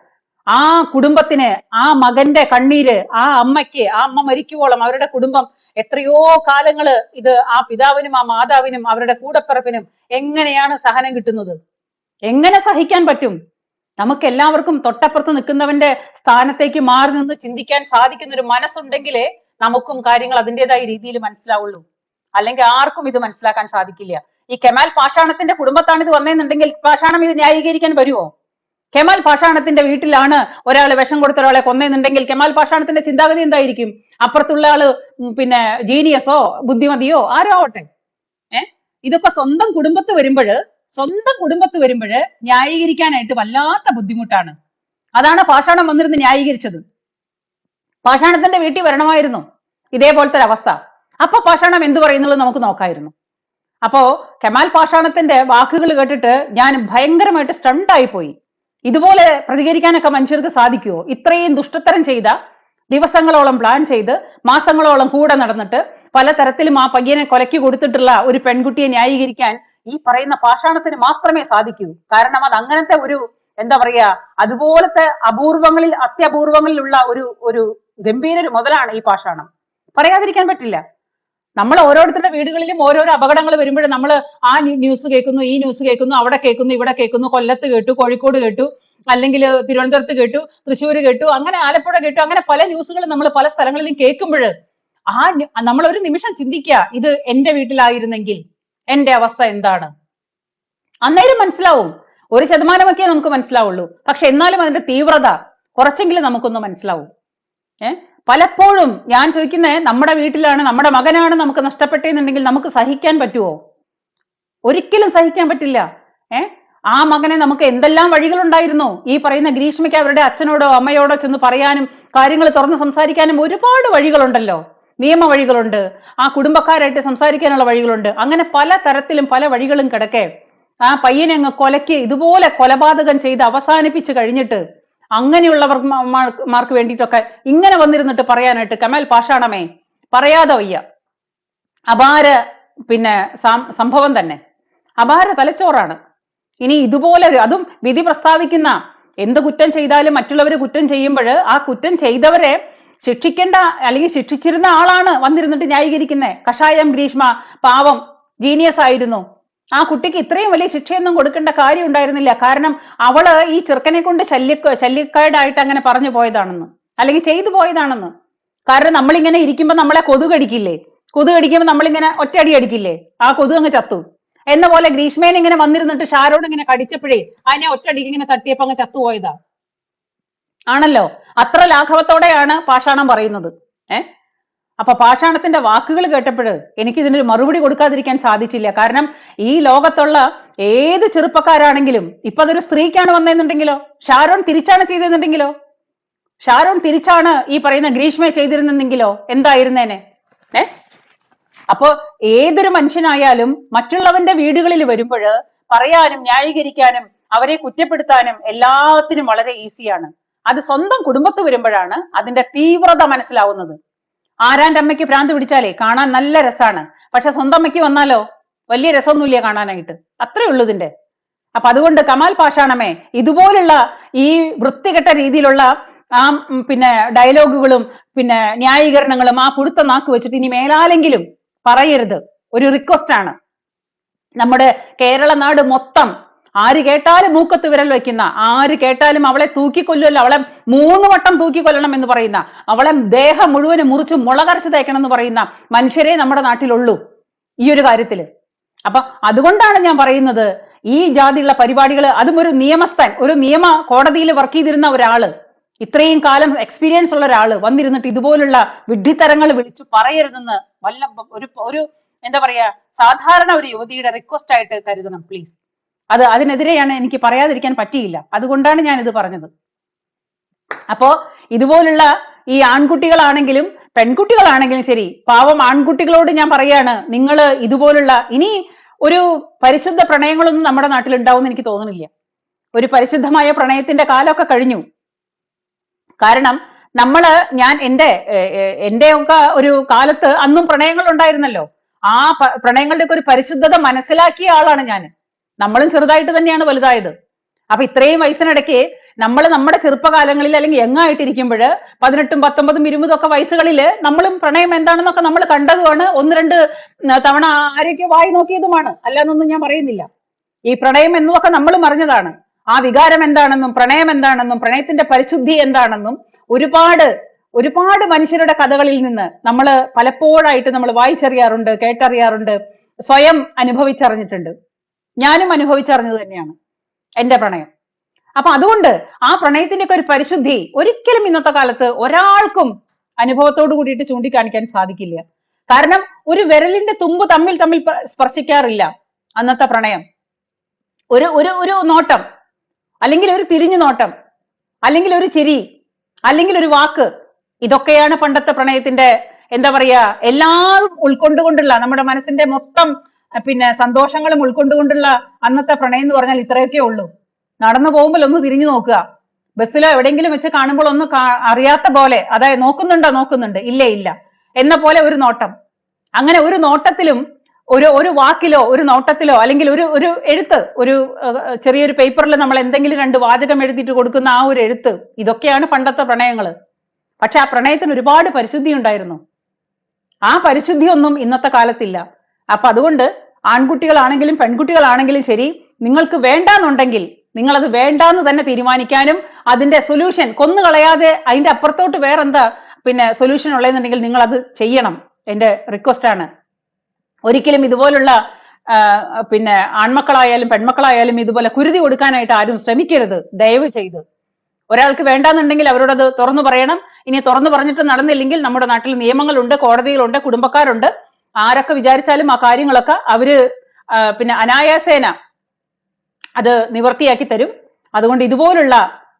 ആ കുടുംബത്തിന് ആ മകന്റെ കണ്ണീര് ആ അമ്മയ്ക്ക് ആ അമ്മ മരിക്കുവോളം അവരുടെ കുടുംബം എത്രയോ കാലങ്ങൾ ഇത് ആ പിതാവിനും ആ മാതാവിനും അവരുടെ കൂടപ്പിറപ്പിനും എങ്ങനെയാണ് സഹനം കിട്ടുന്നത്? എങ്ങനെ സഹിക്കാൻ പറ്റും? നമുക്ക് എല്ലാവർക്കും തൊട്ടപ്പുറത്ത് നിൽക്കുന്നവന്റെ സ്ഥാനത്തേക്ക് മാറി നിന്ന് ചിന്തിക്കാൻ സാധിക്കുന്ന ഒരു മനസ്സുണ്ടെങ്കിലേ നമുക്കും കാര്യങ്ങൾ അതിന്റെതായ രീതിയിൽ മനസ്സിലാവുള്ളൂ. അല്ലെങ്കിൽ ആർക്കും ഇത് മനസ്സിലാക്കാൻ സാധിക്കില്ല. ഈ കെമാൽ പാഷാണത്തിന്റെ കുടുംബത്താണ് ഇത് വന്നതെന്നുണ്ടെങ്കിൽ പാഷാണം ഇത് ന്യായീകരിക്കാൻ വരുമോ കെമാൽ പാഷാണത്തിന്റെ വീട്ടിലാണ് ഒരാൾ വിഷം കൊടുത്ത ഒരാളെ കൊന്നതെന്നുണ്ടെങ്കിൽ കെമാൽ പാഷാണത്തിന്റെ ചിന്താഗതി എന്തായിരിക്കും? അപ്പുറത്തുള്ള ആൾ പിന്നെ ജീനിയസോ ബുദ്ധിമതിയോ? ആരോ ആവട്ടെ. ഏഹ് ഇതൊക്കെ സ്വന്തം കുടുംബത്ത് വരുമ്പോൾ സ്വന്തം കുടുംബത്ത് വരുമ്പോൾ ന്യായീകരിക്കാനായിട്ട് വല്ലാത്ത ബുദ്ധിമുട്ടാണ്. അതാണ് പാഷാണം വന്നിരുന്ന് ന്യായീകരിച്ചത്. പാഷാണത്തിന്റെ വീട്ടിൽ വരണമായിരുന്നു ഇതേപോലത്തെ ഒരു അവസ്ഥ. അപ്പൊ പാഷാണം എന്ത് പറയുന്നുള്ളത് നമുക്ക് നോക്കായിരുന്നു. അപ്പോ കെമാൽ പാഷാണത്തിന്റെ വാക്കുകൾ കേട്ടിട്ട് ഞാൻ ഭയങ്കരമായിട്ട് സ്റ്റണ്ടായി പോയി ഇതുപോലെ പ്രതികരിക്കാനൊക്കെ മനുഷ്യർക്ക് സാധിക്കുമോ ഇത്രയും ദുഷ്ടത്തരം ചെയ്ത ദിവസങ്ങളോളം പ്ലാൻ ചെയ്ത് മാസങ്ങളോളം കൂടെ നടന്നിട്ട് പലതരത്തിലും ആ പയ്യനെ കൊലക്കി കൊടുത്തിട്ടുള്ള ഒരു പെൺകുട്ടിയെ ന്യായീകരിക്കാൻ ഈ പറയുന്ന പാഷാണത്തിന് മാത്രമേ സാധിക്കൂ. കാരണം അത് അങ്ങനത്തെ ഒരു എന്താ പറയാ അതുപോലത്തെ അപൂർവങ്ങളിൽ അത്യപൂർവങ്ങളിലുള്ള ഒരു ഒരു ഗംഭീര ഒരു മുതലാണ് ഈ പാഷാണം. പറയാതിരിക്കാൻ പറ്റില്ല. നമ്മൾ ഓരോരുത്തരുടെ വീടുകളിലും ഓരോരോ അപകടങ്ങൾ വരുമ്പോഴും നമ്മൾ ആ ന്യൂസ് കേൾക്കുന്നു ഈ ന്യൂസ് കേൾക്കുന്നു അവിടെ കേൾക്കുന്നു ഇവിടെ കേൾക്കുന്നു കൊല്ലത്ത് കേട്ടു കോഴിക്കോട് കേട്ടു അല്ലെങ്കിൽ തിരുവനന്തപുരത്ത് കേട്ടു തൃശ്ശൂർ കേട്ടു അങ്ങനെ ആലപ്പുഴ കേട്ടു അങ്ങനെ പല ന്യൂസുകളും നമ്മൾ പല സ്ഥലങ്ങളിലും കേൾക്കുമ്പോൾ ആ നമ്മൾ ഒരു നിമിഷം ചിന്തിക്കുക ഇത് എന്റെ വീട്ടിലായിരുന്നെങ്കിൽ എന്റെ അവസ്ഥ എന്താണ്? അന്നേരം മനസ്സിലാവും. ഒരു ശതമാനമൊക്കെ നമുക്ക് മനസ്സിലാവുള്ളൂ. പക്ഷെ എന്നാലും അതിന്റെ തീവ്രത കുറച്ചെങ്കിലും നമുക്കൊന്ന് മനസ്സിലാവും. ഏഹ് പലപ്പോഴും ഞാൻ ചോദിക്കുന്നത് നമ്മുടെ വീട്ടിലാണ് നമ്മുടെ മകനാണ് നമുക്ക് നഷ്ടപ്പെട്ടെന്നുണ്ടെങ്കിൽ നമുക്ക് സഹിക്കാൻ പറ്റുമോ ഒരിക്കലും സഹിക്കാൻ പറ്റില്ല. ഏഹ് ആ മകനെ നമുക്ക് എന്തെല്ലാം വഴികളുണ്ടായിരുന്നു? ഈ പറയുന്ന ഗ്രീഷ്മയ്ക്ക് അവരുടെ അച്ഛനോടോ അമ്മയോടോ ചെന്ന് പറയാനും കാര്യങ്ങൾ തുറന്ന് സംസാരിക്കാനും ഒരുപാട് വഴികളുണ്ടല്ലോ. നിയമ വഴികളുണ്ട് ആ കുടുംബക്കാരായിട്ട് സംസാരിക്കാനുള്ള വഴികളുണ്ട്. അങ്ങനെ പല തരത്തിലും പല വഴികളും കിടക്കെ ആ പയ്യനെ അങ്ങ് കൊലയ്ക്ക് ഇതുപോലെ കൊലപാതകം ചെയ്ത് അവസാനിപ്പിച്ച് കഴിഞ്ഞിട്ട് മാർക്ക് മാർക്ക് വേണ്ടിയിട്ടൊക്കെ ഇങ്ങനെ വന്നിരുന്നിട്ട് പറയാനായിട്ട് കമൽ പാഷാണമേ പറയാതെ വയ്യ. അപാര പിന്നെ സംഭവം തന്നെ. അപാര തലച്ചോറാണ്. ഇനി ഇതുപോലെ അതും വിധി പ്രസ്താവിക്കുന്ന എന്ത് കുറ്റം ചെയ്താലും മറ്റുള്ളവർ കുറ്റം ചെയ്യുമ്പോൾ ആ കുറ്റം ചെയ്തവരെ ശിക്ഷിക്കേണ്ട അല്ലെങ്കിൽ ശിക്ഷിച്ചിരുന്ന ആളാണ് വന്നിരുന്നിട്ട് ന്യായീകരിക്കുന്നത് കഷായം ഗ്രീഷ്മ പാവം ജീനിയസ് ആയിരുന്നു. ആ കുട്ടിക്ക് ഇത്രയും വലിയ ശിക്ഷയൊന്നും കൊടുക്കേണ്ട കാര്യം ഉണ്ടായിരുന്നില്ല. കാരണം അവൾ ഈ ചെറുക്കനെ കൊണ്ട് ശല്യ ശല്യക്കേടായിട്ട് അങ്ങനെ പറഞ്ഞു പോയതാണെന്ന്. അല്ലെങ്കിൽ ചെയ്തു പോയതാണെന്ന്. കാരണം നമ്മളിങ്ങനെ ഇരിക്കുമ്പോൾ നമ്മളെ കൊതുക് കടിക്കില്ലേ? കൊതുക് കടിക്കുമ്പോൾ നമ്മളിങ്ങനെ ഒറ്റയടി അടിക്കില്ലേ? ആ കൊതു അങ്ങ് ചത്തു. എന്ന പോലെ ഗ്രീഷ്മേനെ ഇങ്ങനെ വന്നിരുന്നിട്ട് ഷാരോട് ഇങ്ങനെ കടിച്ചപ്പോഴേ അതിനെ ഒറ്റയടിക്ക് ഇങ്ങനെ തട്ടിയപ്പോ അങ്ങ് ചത്തുപോയതാ ആണല്ലോ? അത്ര ലാഘവത്തോടെയാണ് പാഷാണം പറയുന്നത്. ഏ? അപ്പൊ പാഷാണത്തിന്റെ വാക്കുകൾ കേട്ടപ്പോൾ എനിക്ക് ഇതിനൊരു മറുപടി കൊടുക്കാതിരിക്കാൻ സാധിച്ചില്ല. കാരണം ഈ ലോകത്തുള്ള ഏത് ചെറുപ്പക്കാരാണെങ്കിലും ഇപ്പൊ അതൊരു സ്ത്രീക്കാണ് വന്നതെന്നുണ്ടെങ്കിലോ? ഷാരോൺ തിരിച്ചാണ് ചെയ്തെന്നുണ്ടെങ്കിലോ ഷാരോൺ തിരിച്ചാണ് ഈ പറയുന്ന ഗ്രീഷ്മയെ ചെയ്തിരുന്നെങ്കിലോ എന്തായിരുന്നേനെ? ഏ? അപ്പോ ഏതൊരു മനുഷ്യനായാലും മറ്റുള്ളവന്റെ വീടുകളിൽ വരുമ്പോൾ പറയാനും ന്യായീകരിക്കാനും അവരെ കുറ്റപ്പെടുത്താനും എല്ലാത്തിനും വളരെ ഈസിയാണ് അത് സ്വന്തം കുടുംബത്ത് വരുമ്പോഴാണ് അതിന്റെ തീവ്രത മനസ്സിലാവുന്നത്. ആരാന്റെ അമ്മയ്ക്ക് ഭ്രാന്ത് പിടിച്ചാലേ കാണാൻ നല്ല രസമാണ് പക്ഷെ സ്വന്തം അമ്മയ്ക്ക് വന്നാലോ? വലിയ രസമൊന്നുമില്ല കാണാനായിട്ട്. അത്രേ ഉള്ളൂ ഇതിന്റെ. അപ്പൊ അതുകൊണ്ട് കമാൽ പാഷാണമേ ഇതുപോലുള്ള ഈ വൃത്തികെട്ട രീതിയിലുള്ള ആ പിന്നെ ഡയലോഗുകളും പിന്നെ ന്യായീകരണങ്ങളും ആ പുഴുത്ത നാക്ക് വെച്ചിട്ട് ഇനി മേലാലെങ്കിലും പറയരുത്. ഒരു റിക്വസ്റ്റ് ആണ് നമ്മുടെ കേരള നാട് മൊത്തം ആര് കേട്ടാലും മൂക്കത്ത് വിരൽ വെക്കുന്ന ആര് കേട്ടാലും അവളെ തൂക്കിക്കൊല്ലുമല്ലോ അവളെ മൂന്ന് വട്ടം തൂക്കിക്കൊല്ലണം എന്ന് പറയുന്ന അവളെ ദേഹം മുഴുവനും മുറിച്ച് മുളകരച്ച് തേക്കണം എന്ന് പറയുന്ന മനുഷ്യരെ നമ്മുടെ നാട്ടിലുള്ളൂ ഈ ഒരു കാര്യത്തിൽ അപ്പൊ അതുകൊണ്ടാണ് ഞാൻ പറയുന്നത് ഈ ജാതിയുള്ള പരിപാടികൾ അതും ഒരു നിയമസ്ഥൻ ഒരു നിയമ കോടതിയിൽ വർക്ക് ചെയ്തിരുന്ന ഒരാൾ ഇത്രയും കാലം എക്സ്പീരിയൻസ് ഉള്ള ഒരാൾ വന്നിരുന്നിട്ട് ഇതുപോലുള്ള വിഡ്ഢിത്തരങ്ങൾ വിളിച്ചു പറയരുതെന്ന് വല്ല ഒരു ഒരു എന്താ പറയാ സാധാരണ ഒരു യുവതിയുടെ റിക്വസ്റ്റ് ആയിട്ട് കരുതണം പ്ലീസ് അത് അതിനെതിരെയാണ് എനിക്ക് പറയാതിരിക്കാൻ പറ്റിയില്ല. അതുകൊണ്ടാണ് ഞാൻ ഇത് പറഞ്ഞത്. അപ്പോ ഇതുപോലുള്ള ഈ ആൺകുട്ടികളാണെങ്കിലും പെൺകുട്ടികളാണെങ്കിലും ശരി പാവം ആൺകുട്ടികളോട് ഞാൻ പറയാണ് നിങ്ങൾ ഇതുപോലുള്ള ഇനി ഒരു പരിശുദ്ധ പ്രണയങ്ങളൊന്നും നമ്മുടെ നാട്ടിൽ ഉണ്ടാവും എനിക്ക് തോന്നുന്നില്ല. ഒരു പരിശുദ്ധമായ പ്രണയത്തിന്റെ കാലമൊക്കെ കഴിഞ്ഞു. കാരണം നമ്മൾ ഞാൻ എന്റെ എന്റെ ഒക്കെ ഒരു കാലത്ത് അന്നും പ്രണയങ്ങൾ ഉണ്ടായിരുന്നല്ലോ ആ പ്രണയങ്ങളുടെ ഒക്കെ ഒരു പരിശുദ്ധത മനസ്സിലാക്കിയ ആളാണ് ഞാൻ നമ്മളും ചെറുതായിട്ട് തന്നെയാണ് വലുതായത്. അപ്പൊ ഇത്രയും വയസ്സിനിടയ്ക്ക് നമ്മൾ നമ്മുടെ ചെറുപ്പകാലങ്ങളിൽ അല്ലെങ്കിൽ യങ്ങായിട്ടിരിക്കുമ്പോൾ പതിനെട്ടും പത്തൊമ്പതും ഇരുപതും ഒക്കെ വയസ്സുകളിൽ നമ്മളും പ്രണയം എന്താണെന്നൊക്കെ നമ്മൾ കണ്ടതുമാണ്. ഒന്ന് രണ്ട് തവണ ആരൊക്കെ വായി നോക്കിയതുമാണ്. അല്ലാന്നൊന്നും ഞാൻ പറയുന്നില്ല. ഈ പ്രണയം എന്നൊക്കെ നമ്മൾ അറിഞ്ഞതാണ്. ആ വികാരം എന്താണെന്നും പ്രണയം എന്താണെന്നും പ്രണയത്തിന്റെ പരിശുദ്ധി എന്താണെന്നും ഒരുപാട് ഒരുപാട് മനുഷ്യരുടെ കഥകളിൽ നിന്ന് നമ്മൾ പലപ്പോഴായിട്ട് നമ്മൾ വായിച്ചറിയാറുണ്ട് കേട്ടറിയാറുണ്ട് സ്വയം അനുഭവിച്ചറിഞ്ഞിട്ടുണ്ട്. ഞാനും അനുഭവിച്ചറിഞ്ഞത് തന്നെയാണ് എന്റെ പ്രണയം. അപ്പൊ അതുകൊണ്ട് ആ പ്രണയത്തിന്റെ ഒക്കെ ഒരു പരിശുദ്ധി ഒരിക്കലും ഇന്നത്തെ കാലത്ത് ഒരാൾക്കും അനുഭവത്തോട് കൂടിയിട്ട് ചൂണ്ടിക്കാണിക്കാൻ സാധിക്കില്ല. കാരണം ഒരു വിരലിന്റെ തുമ്പ് തമ്മിൽ തമ്മിൽ സ്പർശിക്കാറില്ല അന്നത്തെ പ്രണയം. ഒരു ഒരു ഒരു നോട്ടം അല്ലെങ്കിൽ ഒരു തിരിഞ്ഞു നോട്ടം അല്ലെങ്കിൽ ഒരു ചിരി അല്ലെങ്കിൽ ഒരു വാക്ക് ഇതൊക്കെയാണ് പണ്ടത്തെ പ്രണയത്തിന്റെ എന്താ പറയാ എല്ലാം ഉൾക്കൊണ്ടുകൊണ്ടുള്ള നമ്മുടെ മനസ്സിന്റെ മൊത്തം പിന്നെ സന്തോഷങ്ങളും ഉൾക്കൊണ്ടുകൊണ്ടുള്ള അന്നത്തെ പ്രണയം എന്ന് പറഞ്ഞാൽ ഇത്രയൊക്കെ ഉള്ളൂ. നടന്നു പോകുമ്പോൾ ഒന്ന് തിരിഞ്ഞു നോക്കുക. ബസ്സിലോ എവിടെയെങ്കിലും വെച്ച് കാണുമ്പോൾ ഒന്ന് അറിയാത്ത പോലെ അതായത് നോക്കുന്നുണ്ടോ നോക്കുന്നുണ്ട്. ഇല്ല ഇല്ല. എന്ന പോലെ ഒരു നോട്ടം. അങ്ങനെ ഒരു നോട്ടത്തിലും ഒരു ഒരു വാക്കിലോ ഒരു നോട്ടത്തിലോ അല്ലെങ്കിൽ ഒരു ഒരു എഴുത്ത് ഒരു ചെറിയൊരു പേപ്പറിൽ നമ്മൾ എന്തെങ്കിലും രണ്ട് വാചകം എഴുതിയിട്ട് കൊടുക്കുന്ന ആ ഒരു എഴുത്ത് ഇതൊക്കെയാണ് പണ്ടത്തെ പ്രണയങ്ങൾ പക്ഷെ ആ പ്രണയത്തിന് ഒരുപാട് പരിശുദ്ധി ഉണ്ടായിരുന്നു. ആ പരിശുദ്ധി ഒന്നും ഇന്നത്തെ കാലത്തില്ല. അപ്പൊ അതുകൊണ്ട് ആൺകുട്ടികളാണെങ്കിലും പെൺകുട്ടികളാണെങ്കിലും ശരി നിങ്ങൾക്ക് വേണ്ടാന്നുണ്ടെങ്കിൽ നിങ്ങൾ അത് വേണ്ടാന്ന് തന്നെ തീരുമാനിക്കാനും അതിന്റെ സൊല്യൂഷൻ കൊന്നുകളയാതെ അതിന്റെ അപ്പുറത്തോട്ട് വേറെന്താ പിന്നെ സൊല്യൂഷൻ ഉള്ളതെന്നുണ്ടെങ്കിൽ നിങ്ങൾ അത് ചെയ്യണം. എന്റെ റിക്വസ്റ്റ് ആണ്. ഒരിക്കലും ഇതുപോലുള്ള പിന്നെ ആൺമക്കളായാലും പെൺമക്കളായാലും ഇതുപോലെ കുരുതി കൊടുക്കാനായിട്ട് ആരും ശ്രമിക്കരുത്. ദയവ് ചെയ്ത്. ഒരാൾക്ക് വേണ്ടാന്നുണ്ടെങ്കിൽ അവരോട് അത് തുറന്നു പറയണം. ഇനി തുറന്നു പറഞ്ഞിട്ട് നടന്നില്ലെങ്കിൽ നമ്മുടെ നാട്ടിൽ നിയമങ്ങളുണ്ട് കോടതികളുണ്ട് കുടുംബക്കാരുണ്ട്. ആരൊക്കെ വിചാരിച്ചാലും ആ കാര്യങ്ങളൊക്കെ അവർ പിന്നെ അനായാസേന അത് നിവർത്തിയാക്കി തരും. അതുകൊണ്ട് ഇതുപോലുള്ള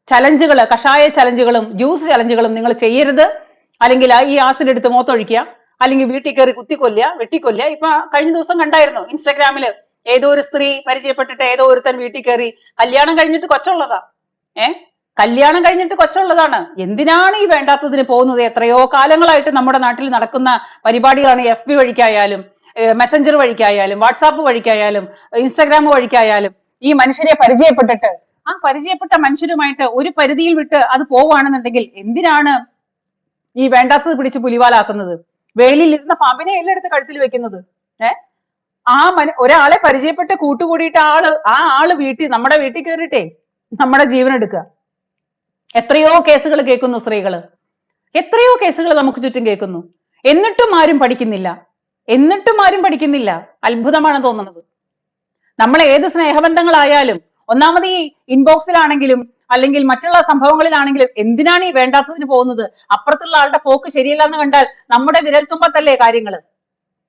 ചലഞ്ചുകൾ കഷായ ചലഞ്ചുകളും ജ്യൂസ് ചലഞ്ചുകളും നിങ്ങൾ ചെയ്യരുത്. അല്ലെങ്കിൽ ഈ ആസിഡ് എടുത്ത് മോത്തൊഴിക്കുക. അല്ലെങ്കിൽ വീട്ടിൽ കയറി കുത്തിക്കൊല്ലുക വെട്ടിക്കൊല്ലുക. ഇപ്പൊ കഴിഞ്ഞ ദിവസം കണ്ടായിരുന്നു ഇൻസ്റ്റാഗ്രാമിൽ ഏതോ ഒരു സ്ത്രീ പരിചയപ്പെട്ടിട്ട് ഏതോ ഒരുത്തൻ വീട്ടിൽ കയറി കല്യാണം കഴിഞ്ഞിട്ട് കൊച്ചുള്ളതാ. ഏ? കല്യാണം കഴിഞ്ഞിട്ട് കൊച്ചുള്ളതാണ്. എന്തിനാണ് ഈ വേണ്ടാത്തതിന് പോകുന്നത്? എത്രയോ കാലങ്ങളായിട്ട് നമ്മുടെ നാട്ടിൽ നടക്കുന്ന പരിപാടികളാണ് എഫ് ബി വഴിക്കായാലും മെസ്സഞ്ചർ വഴിക്കായാലും വാട്സാപ്പ് വഴിക്കായാലും ഇൻസ്റ്റാഗ്രാം വഴിക്കായാലും. ഈ മനുഷ്യരെ പരിചയപ്പെട്ടിട്ട് ആ പരിചയപ്പെട്ട മനുഷ്യരുമായിട്ട് ഒരു പരിധിയിൽ വിട്ട് അത് പോവുകയാണെന്നുണ്ടെങ്കിൽ എന്തിനാണ് ഈ വേണ്ടാത്തത് പിടിച്ച് പുലിവാലാക്കുന്നത്? വേലിൽ ഇരുന്ന പാമ്പിനെ എല്ലെടുത്ത് കഴുത്തിൽ വെക്കുന്നത്? ഏ? ആ മന ഒരാളെ പരിചയപ്പെട്ട് കൂട്ടുകൂടിയിട്ട് ആൾ ആ ആൾ വീട്ടിൽ നമ്മുടെ വീട്ടിൽ കയറിയിട്ടേ നമ്മുടെ ജീവൻ എടുക്കുക എത്രയോ കേസുകൾ കേൾക്കുന്നു സ്ത്രീകൾ എത്രയോ കേസുകൾ നമുക്ക് ചുറ്റും കേൾക്കുന്നു. എന്നിട്ടും ആരും പഠിക്കുന്നില്ല. എന്നിട്ടും ആരും പഠിക്കുന്നില്ല. അത്ഭുതമാണ് തോന്നുന്നത്. നമ്മൾ ഏത് സ്നേഹബന്ധങ്ങളായാലും ഒന്നാമത് ഈ ഇൻബോക്സിലാണെങ്കിലും അല്ലെങ്കിൽ മറ്റുള്ള സംഭവങ്ങളിലാണെങ്കിലും എന്തിനാണ് ഈ വേണ്ടാത്തതിന് പോകുന്നത്? അപ്പുറത്തുള്ള ആളുടെ പോക്ക് ശരിയല്ല എന്ന് കണ്ടാൽ നമ്മുടെ വിരൽത്തുമ്പത്തല്ലേ കാര്യങ്ങൾ?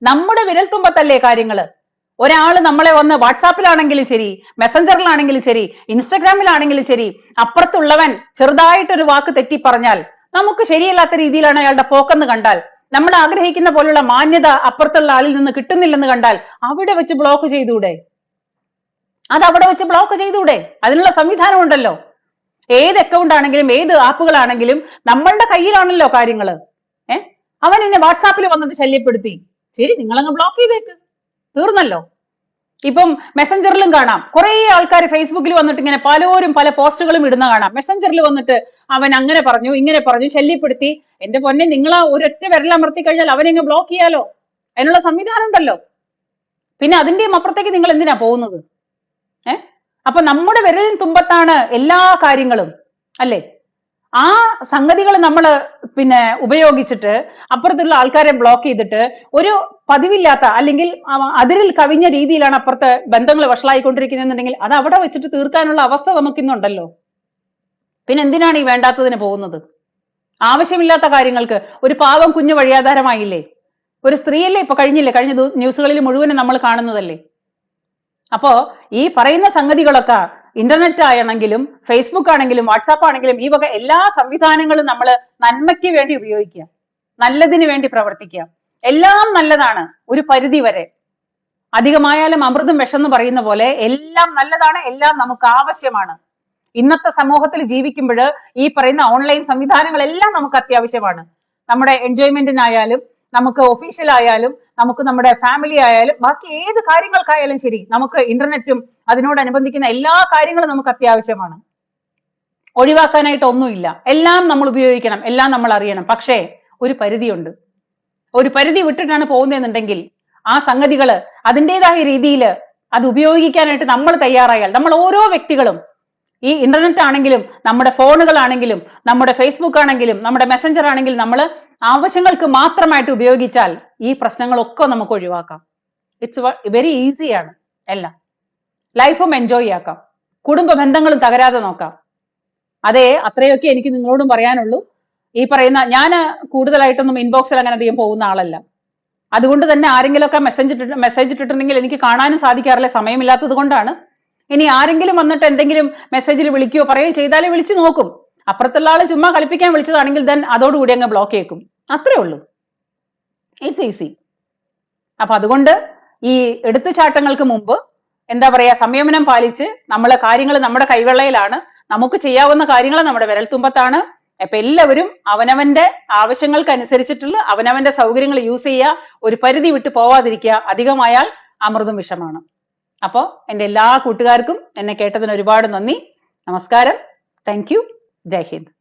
നമ്മുടെ വിരൽത്തുമ്പത്തല്ലേ കാര്യങ്ങൾ? ഒരാൾ നമ്മളെ ഒന്ന് വാട്സാപ്പിലാണെങ്കിലും ശരി മെസ്സഞ്ചറിലാണെങ്കിലും ശരി ഇൻസ്റ്റഗ്രാമിലാണെങ്കിലും ശരി അപ്പുറത്തുള്ളവൻ ചെറുതായിട്ടൊരു വാക്ക് തെറ്റി പറഞ്ഞാൽ നമുക്ക് ശരിയല്ലാത്ത രീതിയിലാണ് അയാളുടെ പോക്കെന്ന് കണ്ടാൽ നമ്മൾ ആഗ്രഹിക്കുന്ന പോലുള്ള മാന്യത അപ്പുറത്തുള്ള ആളിൽ നിന്ന് കിട്ടുന്നില്ലെന്ന് കണ്ടാൽ അവിടെ വെച്ച് ബ്ലോക്ക് ചെയ്തൂടെ? അത് അവിടെ വെച്ച് ബ്ലോക്ക് ചെയ്തൂടെ? അതിനുള്ള സംവിധാനം ഉണ്ടല്ലോ ഏത് അക്കൗണ്ട് ആണെങ്കിലും ഏത് ആപ്പുകളാണെങ്കിലും നമ്മളുടെ കയ്യിലാണല്ലോ കാര്യങ്ങൾ. ഏഹ് അവൻ എന്നെ വാട്സാപ്പിൽ വന്നത് ശല്യപ്പെടുത്തി. ശരി നിങ്ങളങ്ങ് ബ്ലോക്ക് ചെയ്തേക്ക്. തീർന്നല്ലോ. ഇപ്പം മെസ്സഞ്ചറിലും കാണാം. കുറെ ആൾക്കാർ ഫേസ്ബുക്കിൽ വന്നിട്ട് ഇങ്ങനെ പലരും പല പോസ്റ്റുകളും ഇടുന്ന കാണാം. മെസ്സഞ്ചറിൽ വന്നിട്ട് അവൻ അങ്ങനെ പറഞ്ഞു ഇങ്ങനെ പറഞ്ഞു ശല്യപ്പെടുത്തി. എന്റെ പൊന്നെ നിങ്ങൾ ഒരൊറ്റ വിരലമർത്തി കഴിഞ്ഞാൽ അവനെങ്ങ് ബ്ലോക്ക് ചെയ്യാലോ? അതിനുള്ള സംവിധാനം ഉണ്ടല്ലോ. പിന്നെ അതിന്റെയും അപ്പുറത്തേക്ക് നിങ്ങൾ എന്തിനാ പോകുന്നത്? ഏഹ് അപ്പൊ നമ്മുടെ വിരലിൻ തുമ്പത്താണ് എല്ലാ കാര്യങ്ങളും അല്ലേ? ആ സംഗതികൾ നമ്മൾ പിന്നെ ഉപയോഗിച്ചിട്ട് അപ്പുറത്തുള്ള ആൾക്കാരെ ബ്ലോക്ക് ചെയ്തിട്ട് ഒരു പതിവില്ലാത്ത അല്ലെങ്കിൽ അതിരിൽ കവിഞ്ഞ രീതിയിലാണ് അപ്പുറത്തെ ബന്ധങ്ങൾ വഷളായിക്കൊണ്ടിരിക്കുന്നതെന്നുണ്ടെങ്കിൽ അത് അവിടെ വെച്ചിട്ട് തീർക്കാനുള്ള അവസ്ഥ നമുക്കിന്നുണ്ടല്ലോ. പിന്നെ എന്തിനാണ് ഈ വേണ്ടാത്തതിന് പോകുന്നത്? ആവശ്യമില്ലാത്ത കാര്യങ്ങൾക്ക് ഒരു പാവം കുഞ്ഞ് വഴിയാധാരമായില്ലേ? ഒരു സ്ത്രീയല്ലേ ഇപ്പൊ കഴിഞ്ഞില്ലേ? കഴിഞ്ഞ ന്യൂസുകളിൽ മുഴുവനും നമ്മൾ കാണുന്നതല്ലേ? അപ്പോ ഈ പറയുന്ന സംഗതികളൊക്കെ ഇന്റർനെറ്റ് ആണെങ്കിലും ഫേസ്ബുക്ക് ആണെങ്കിലും വാട്സാപ്പ് ആണെങ്കിലും ഈ വക എല്ലാ സംവിധാനങ്ങളും നമ്മൾ നന്മയ്ക്ക് വേണ്ടി ഉപയോഗിക്കുക. നല്ലതിന് വേണ്ടി പ്രവർത്തിക്കുക. എല്ലാം നല്ലതാണ് ഒരു പരിധി വരെ. അധികമായാലും അമൃതും വിഷം എന്ന് പറയുന്ന പോലെ എല്ലാം നല്ലതാണ് എല്ലാം നമുക്ക് ആവശ്യമാണ്. ഇന്നത്തെ സമൂഹത്തിൽ ജീവിക്കുമ്പോൾ ഈ പറയുന്ന ഓൺലൈൻ സംവിധാനങ്ങളെല്ലാം നമുക്ക് അത്യാവശ്യമാണ്. നമ്മുടെ എൻജോയ്മെന്റിനായാലും നമുക്ക് ഒഫീഷ്യൽ ആയാലും നമുക്ക് നമ്മുടെ ഫാമിലി ആയാലും ബാക്കി ഏത് കാര്യങ്ങൾക്കായാലും ശരി നമുക്ക് ഇന്റർനെറ്റും അതിനോടനുബന്ധിക്കുന്ന എല്ലാ കാര്യങ്ങളും നമുക്ക് അത്യാവശ്യമാണ്. ഒഴിവാക്കാനായിട്ട് ഒന്നുമില്ല. എല്ലാം നമ്മൾ ഉപയോഗിക്കണം. എല്ലാം നമ്മൾ അറിയണം. പക്ഷേ ഒരു പരിധിയുണ്ട്. ഒരു പരിധി വിട്ടിട്ടാണ് പോകുന്നതെന്നുണ്ടെങ്കിൽ ആ സംഗതികൾ അതിന്റെതായ രീതിയിൽ അത് ഉപയോഗിക്കാനായിട്ട് നമ്മൾ തയ്യാറായാൽ നമ്മൾ ഓരോ വ്യക്തികളും ഈ ഇന്റർനെറ്റ് ആണെങ്കിലും നമ്മുടെ ഫോണുകളാണെങ്കിലും നമ്മുടെ ഫേസ്ബുക്ക് ആണെങ്കിലും നമ്മുടെ മെസ്സഞ്ചർ ആണെങ്കിലും നമ്മൾ ആവശ്യങ്ങൾക്ക് മാത്രമായിട്ട് ഉപയോഗിച്ചാൽ ഈ പ്രശ്നങ്ങളൊക്കെ നമുക്ക് ഒഴിവാക്കാം. ഇറ്റ്സ് വെരി ഈസിയാണ് എല്ലാം. ലൈഫും എൻജോയ് ആക്കാം. കുടുംബ ബന്ധങ്ങളും തകരാതെ നോക്കാം. അതെ അത്രയൊക്കെ എനിക്ക് നിങ്ങളോടും പറയാനുള്ളൂ. ഈ പറയുന്ന ഞാൻ കൂടുതലായിട്ടൊന്നും ഇൻബോക്സിൽ അങ്ങനെ അധികം പോകുന്ന ആളല്ല. അതുകൊണ്ട് തന്നെ ആരെങ്കിലും ഒക്കെ മെസ്സേജ് ഇട്ടിട്ട് മെസ്സേജ് ഇട്ടിട്ടുണ്ടെങ്കിൽ എനിക്ക് കാണാനും സാധിക്കാറില്ല. സമയമില്ലാത്തത് കൊണ്ടാണ്. ഇനി ആരെങ്കിലും വന്നിട്ട് എന്തെങ്കിലും മെസ്സേജിൽ വിളിക്കുകയോ പറയുകയോ ചെയ്താലേ വിളിച്ചു നോക്കും. അപ്പുറത്തുള്ള ആൾ ചുമ്മാ കളിപ്പിക്കാൻ വിളിച്ചതാണെങ്കിൽ ദെൻ അതോടുകൂടി അങ്ങ് ബ്ലോക്ക് ചെയ്യും അത്രേ ഉള്ളൂ. ഇറ്റ്സ് ഈസി അപ്പൊ അതുകൊണ്ട് ഈ എടുത്തുചാട്ടങ്ങൾക്ക് മുമ്പ് എന്താ പറയാ സംയമനം പാലിച്ച് നമ്മളെ കാര്യങ്ങൾ നമ്മുടെ കൈവെള്ളയിലാണ്. നമുക്ക് ചെയ്യാവുന്ന കാര്യങ്ങൾ നമ്മുടെ വിരൽത്തുമ്പത്താണ്. അപ്പൊ എല്ലാവരും അവനവന്റെ ആവശ്യങ്ങൾക്ക് അനുസരിച്ചിട്ടുള്ള അവനവന്റെ സൗകര്യങ്ങൾ യൂസ് ചെയ്യുക ഒരു പരിധി വിട്ട് പോവാതിരിക്കുക. അധികമായാൽ അമൃതും വിഷമാണ്. അപ്പോ എന്റെ എല്ലാ കൂട്ടുകാർക്കും എന്നെ കേട്ടതിന് ഒരുപാട് നന്ദി. നമസ്കാരം. Thank Jai Hind.